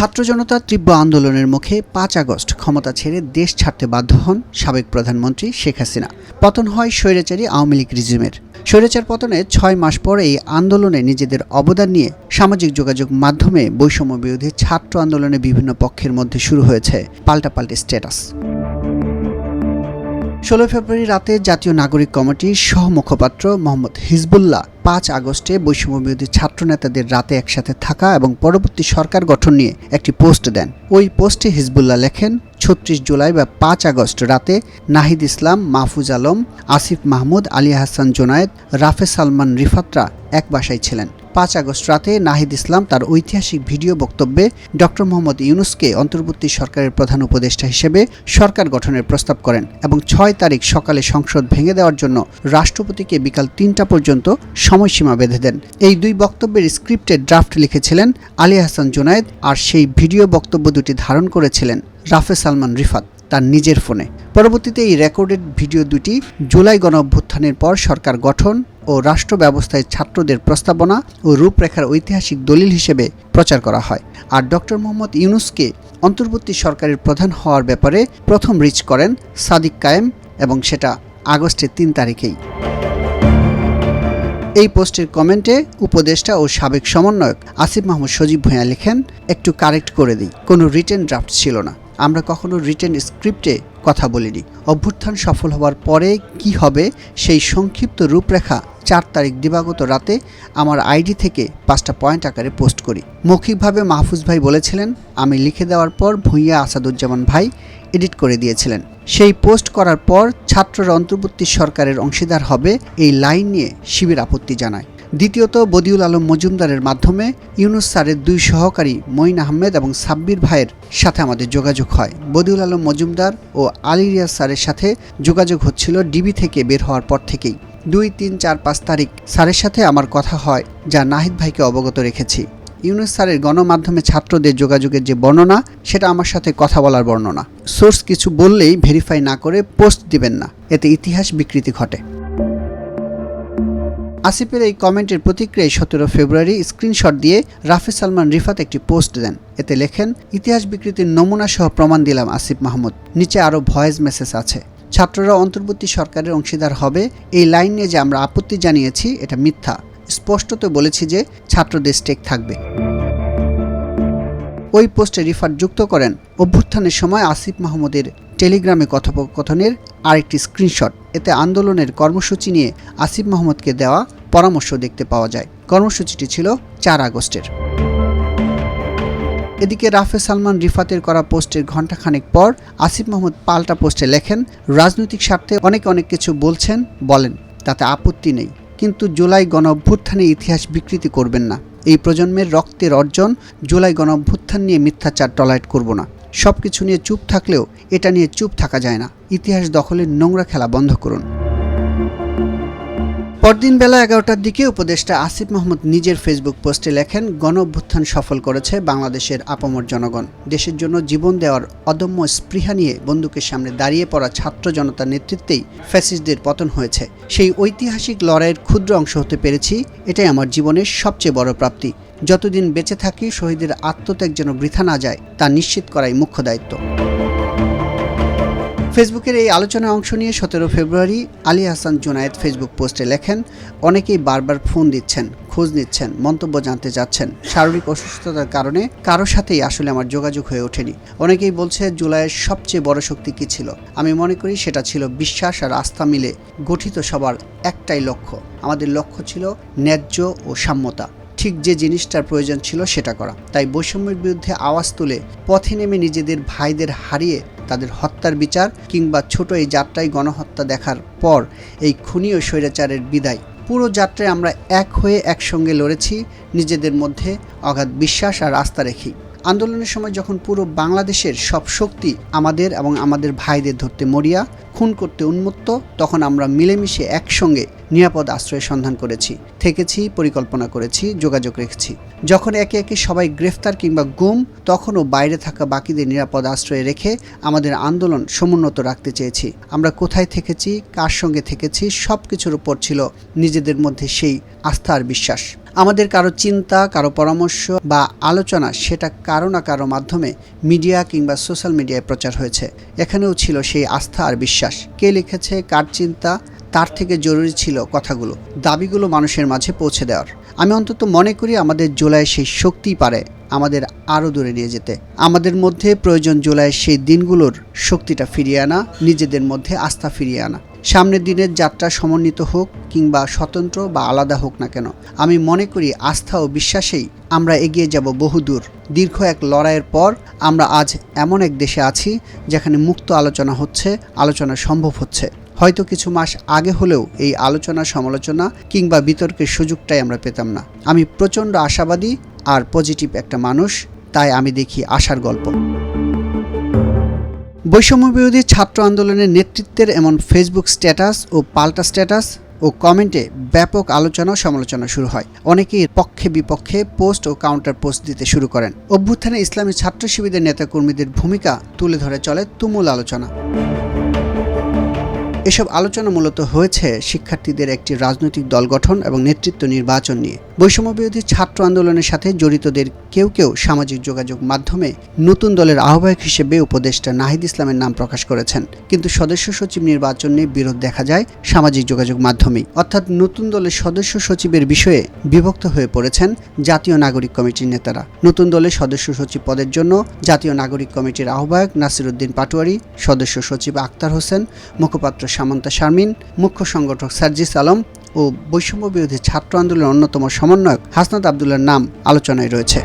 ছাত্র জনতা তীব্র আন্দোলনের মুখে পাঁচ আগস্ট ক্ষমতা ছেড়ে দেশ ছাড়তে বাধ্য হন সাবেক প্রধানমন্ত্রী শেখ হাসিনা। পতন হয় স্বৈরাচারী আওয়ামী লীগ রিজিমের। স্বৈরাচার পতনে ছয় মাস পর এই আন্দোলনে নিজেদের অবদান নিয়ে সামাজিক যোগাযোগ মাধ্যমে বৈষম্য বিরোধী ছাত্র আন্দোলনে বিভিন্ন পক্ষের মধ্যে শুরু হয়েছে পাল্টাপাল্টি স্ট্যাটাস। ষোলো ফেব্রুয়ারি রাতে জাতীয় নাগরিক কমিটির সহ মুখপাত্র মোহাম্মদ হিজবুল্লাহ পাঁচ আগস্টে বৈষম্য বিরোধী ছাত্র নেতাদের রাতে একসাথে থাকা এবং পরবর্তী সরকার গঠন নিয়ে একটি পোস্ট দেন। ওই পোস্টে হিজবুল্লাহ লেখেন, ছত্রিশ জুলাই বা পাঁচ আগস্ট রাতে নাহিদ ইসলাম, মাহফুজ আলম, আসিফ মাহমুদ, আলী হাসান জোনায়েদ, রাফে সালমান রিফাতরা এক বাসায় ছিলেন। পাঁচ আগস্ট রাতে নাহিদ ইসলাম তার ঐতিহাসিক ভিডিও বক্তব্যে ডক্টর মোহাম্মদ ইউনুসকে অন্তর্বর্তী সরকারের প্রধান উপদেষ্টা হিসেবে সরকার গঠনের প্রস্তাব করেন এবং ছয় তারিখ সকালে সংসদ ভেঙে দেওয়ার জন্য রাষ্ট্রপতিকে বিকাল তিনটা পর্যন্ত সময়সীমা বেঁধে দেন। এই দুই বক্তব্যের স্ক্রিপ্টের ড্রাফট লিখেছিলেন আলী হাসান জুনায়েদ আর সেই ভিডিও বক্তব্য দুটি ধারণ করেছিলেন রাফে সালমান রিফাত। তার নিজের ফোনে। পরবর্তীতে এই রেকর্ডেড ভিডিও দুটি জুলাই গণ অভ্যুত্থানের পর সরকার গঠন ও রাষ্ট্র ব্যবস্থায় ছাত্রদের প্রস্তাবনা ও রূপরেখার ঐতিহাসিক দলিল হিসেবে প্রচার করা হয়। আর ডক্টর মোহাম্মদ ইউনুসকে অন্তর্বর্তী সরকারের প্রধান হওয়ার ব্যাপারে প্রথম রিচ করেন সাদিক কায়েম এবং সেটা আগস্টের তিন তারিখেই। এই পোস্টের কমেন্টে উপদেষ্টা ও সাবেক সমন্বয়ক আসিফ মাহমুদ সজীব ভূঁইয়া লেখেন, একটু কারেক্ট করে দিই। কোনো রিটেন ড্রাফট ছিল না। আমরা কখনো রিটেন স্ক্রিপ্টে কথা বলিনি। অভ্যুত্থান সফল হওয়ার পরে কি হবে সেই সংক্ষিপ্ত রূপরেখা চার তারিখ দিবাগত রাতে আমার আইডি থেকে পাঁচটা পয়েন্ট আকারে পোস্ট করি। মৌখিকভাবে মাহফুজ ভাই বলেছিলেন, আমি লিখে দেওয়ার পর ভূঁইয়া আসাদুজ্জামান ভাই এডিট করে দিয়েছিলেন। সেই পোস্ট করার পর ছাত্ররা অন্তর্বর্তী সরকারের অংশীদার হবে এই লাইন নিয়ে শিবির আপত্তি জানায়। দ্বিতীয়ত বদিউল আলম মজুমদারের মাধ্যমে ইউনুস স্যারের দুই সহকারী মঈন আহমেদ এবং সাব্বির ভাইয়ের সাথে আমাদের যোগাযোগ হয়। বদিউল আলম মজুমদার ও আলী রিয়াজ স্যারের সাথে যোগাযোগ হচ্ছিল ডিবি থেকে বের হওয়ার পর থেকেই। দুই, তিন, চার, পাঁচ তারিখ স্যারের সাথে আমার কথা হয়, যা নাহিদ ভাইকে অবগত রেখেছি। ইউনুস স্যারের গণমাধ্যমে ছাত্রদের যোগাযোগের যে বর্ণনা, সেটা আমার সাথে কথা বলার বর্ণনা। সোর্স কিছু বললেই ভেরিফাই না করে পোস্ট দিবেন না। এতে ইতিহাস বিকৃতি ঘটে। আসিফের এই কমেন্টের প্রতিক্রিয়ায় সতেরো ফেব্রুয়ারি স্ক্রিনশট দিয়ে রাফি সালমান রিফাত একটি পোস্ট দেন। এতে লেখেন, ইতিহাস বিকৃতির নমুনা সহ প্রমাণ দিলাম আসিফ মাহমুদ। নিচে আরও ভয়েস মেসেজ আছে। ছাত্ররা অন্তর্বর্তী সরকারের অংশীদার হবে। এই লাইন নিয়ে যে আমরা আপত্তি জানিয়েছি, এটা মিথ্যা। স্পষ্টত বলেছি যে ছাত্রদের স্টেক থাকবে। ওই পোস্টে রিফাত যুক্ত করেন, অভ্যুত্থানের সময় আসিফ মাহমুদের টেলিগ্রামে কথোপকথনের আরেকটি স্ক্রিনশট। এতে আন্দোলনের কর্মসূচি নিয়ে আসিফ মাহমুদকে দেওয়া পরামর্শ দেখতে পাওয়া যায়। কর্মসূচিটি ছিল চার আগস্টের। এদিকে রাফে সালমান রিফাতের করা পোস্টের ঘণ্টাখানেক পর আসিফ মাহমুদ পাল্টা পোস্টে লেখেন, রাজনৈতিক স্বার্থে অনেক অনেক কিছু বলছেন, বলেন, তাতে আপত্তি নেই। কিন্তু জুলাই গণ অভ্যুত্থানে ইতিহাস বিকৃতি করবেন না। এই প্রজন্মের রক্তের অর্জন জুলাই গণ অভ্যুত্থান নিয়ে মিথ্যাচার টলাইট করব না। সব কিছু নিয়ে চুপ থাকলেও এটা নিয়ে চুপ থাকা যায় না। ইতিহাস দখলের নোংরা খেলা বন্ধ করুন। পরদিন বেলা এগারোটার দিকে উপদেষ্টা আসিফ মাহমুদ নিজের ফেসবুক পোস্টে লেখেন গণ অভ্যুত্থান সফল করেছে বাংলাদেশের আপামর জনগণ। দেশের জন্য জীবন দেওয়ার অদম্য স্পৃহা নিয়ে বন্দুকের সামনে দাঁড়িয়ে পড়া ছাত্র জনতার নেতৃত্বেই ফ্যাসিস্টদের পতন হয়েছে। সেই ঐতিহাসিক লড়াইয়ের ক্ষুদ্র অংশ হতে পেরেছি, এটাই আমার জীবনের সবচেয়ে বড় প্রাপ্তি। যতদিন বেঁচে থাকি, শহীদের আত্মত্যাগ যেন বৃথা না যায়, তা নিশ্চিত করাই মুখ্য দায়িত্ব। ফেসবুকের এই আলোচনায় অংশ নিয়ে সতেরো ফেব্রুয়ারি আলী হাসান জুনায়েদ ফেসবুক পোস্টে লেখেন, অনেকেই বারবার ফোন দিচ্ছেন, খোঁজ নিচ্ছেন, মন্তব্য জানতে যাচ্ছেন শারীরিক অসুস্থতার কারণে কারও সাথেই আসলে আমার যোগাযোগ হয়ে ওঠেনি। অনেকেই বলছে, জুলাইয়ের সবচেয়ে বড় শক্তি কী ছিল? আমি মনে করি সেটা ছিল বিশ্বাস আর আস্থা মিলে গঠিত সবার একটাই লক্ষ্য। আমাদের লক্ষ্য ছিল ন্যায্য ও সাম্যতা। ঠিক যে জিনিসটার প্রয়োজন ছিল সেটা করা। তাই বৈষম্যের বিরুদ্ধে আওয়াজ তুলে পথে নেমে নিজেদের ভাইদের হারিয়ে তাদের হত্যার বিচার কিংবা ছোট এই যাত্রায় গণহত্যা দেখার পর এই খুনীয় স্বৈরাচারের বিদায়। পুরো যাত্রায় আমরা এক হয়ে একসঙ্গে লড়েছি, নিজেদের মধ্যে অগাধ বিশ্বাস আর আস্থা রেখেই। আন্দোলনের সময় যখন পুরো বাংলাদেশের সব শক্তি আমাদের এবং আমাদের ভাইদের ধরতে মরিয়া, খুন করতে উন্মুক্ত তখন আমরা মিলেমিশে একসঙ্গে নিরাপদ আশ্রয়ের সন্ধান করেছি, থেকেছি, পরিকল্পনা করেছি, যোগাযোগ রেখেছি। যখন একে একে সবাই গ্রেফতার কিংবা গুম, তখনও বাইরে থাকা বাকিদের নিরাপদ আশ্রয়ে রেখে আমাদের আন্দোলন সমুন্নত রাখতে চেয়েছি। আমরা কোথায় থেকেছি, কার সঙ্গে থেকেছি সব কিছুর উপর ছিল নিজেদের মধ্যে সেই আস্থা আর বিশ্বাস। আমাদের কারও চিন্তা, কারও পরামর্শ বা আলোচনা সেটা কারও না কারও মাধ্যমে মিডিয়া কিংবা সোশ্যাল মিডিয়ায় প্রচার হয়েছে। এখানেও ছিল সেই আস্থা আর বিশ্বাস। কে লিখেছে, কার চিন্তা, তার থেকে জরুরি ছিল কথাগুলো, দাবিগুলো মানুষের মাঝে পৌঁছে দেওয়ার। আমি অন্তত মনে করি আমাদের জোলায় সেই শক্তি পারে আমাদের আরও দূরে নিয়ে যেতে। আমাদের মধ্যে প্রয়োজন জোলায় সেই দিনগুলোর শক্তিটা ফিরিয়ে আনা, নিজেদের মধ্যে আস্থা ফিরিয়ে আনা। সামনের দিনের যাত্রা সমন্বিত হোক কিংবা স্বতন্ত্র বা আলাদা হোক না কেন, আমি মনে করি আস্থা ও বিশ্বাসেই আমরা এগিয়ে যাব বহুদূর। দীর্ঘ এক লড়াইয়ের পর আমরা আজ এমন এক দেশে আছি যেখানে মুক্ত আলোচনা হচ্ছে, আলোচনা সম্ভব হচ্ছে। হয়তো কিছু মাস আগে হলেও এই আলোচনা, সমালোচনা কিংবা বিতর্কের সুযোগটাই আমরা পেতাম না। আমি প্রচণ্ড আশাবাদী আর পজিটিভ একটা মানুষ, তাই আমি দেখি আশার গল্প। বৈষম্য বিরোধী ছাত্র আন্দোলনের নেতৃত্বের এমন ফেসবুক স্ট্যাটাস ও পাল্টা স্ট্যাটাস ও কমেন্টে ব্যাপক আলোচনা সমালোচনা শুরু হয়। অনেকেই পক্ষে বিপক্ষে পোস্ট ও কাউন্টার পোস্ট দিতে শুরু করেন। অভ্যুত্থানে ইসলামী ছাত্র শিবিরের নেতাকর্মীদের ভূমিকা তুলে ধরে চলে তুমুল আলোচনা। এসব আলোচনা মূলত হয়েছে শিক্ষার্থীদের একটি রাজনৈতিক দল গঠন এবং নেতৃত্ব নির্বাচন নিয়ে। বৈষম্য বিরোধী ছাত্র আন্দোলনের সাথে জড়িতদের কেউ কেউ সামাজিক যোগাযোগ মাধ্যমে নতুন দলের আহ্বায়ক হিসেবে উপদেষ্টা নাহিদ ইসলামের নাম প্রকাশ করেছেন। কিন্তু সদস্য সচিব নির্বাচন নিয়ে বিরোধ দেখা যায় সামাজিক যোগাযোগ মাধ্যমেই। অর্থাৎ নতুন দলের সদস্য সচিবের বিষয়ে বিভক্ত হয়ে পড়েছেন জাতীয় নাগরিক কমিটির নেতারা। নতুন দলের সদস্য সচিব পদের জন্য জাতীয় নাগরিক কমিটির আহ্বায়ক নাসিরুদ্দিন পাটোয়ারি, সদস্য সচিব আক্তার হোসেন, মুখপাত্র সামন্তা শারমিন, মুখ্য সংগঠক সার্জিস আলম ও বৈষম্য বিরোধী ছাত্র আন্দোলনের অন্যতম সমন্বয়ক হাসনাত আবদুল্লার নাম আলোচনায় রয়েছে।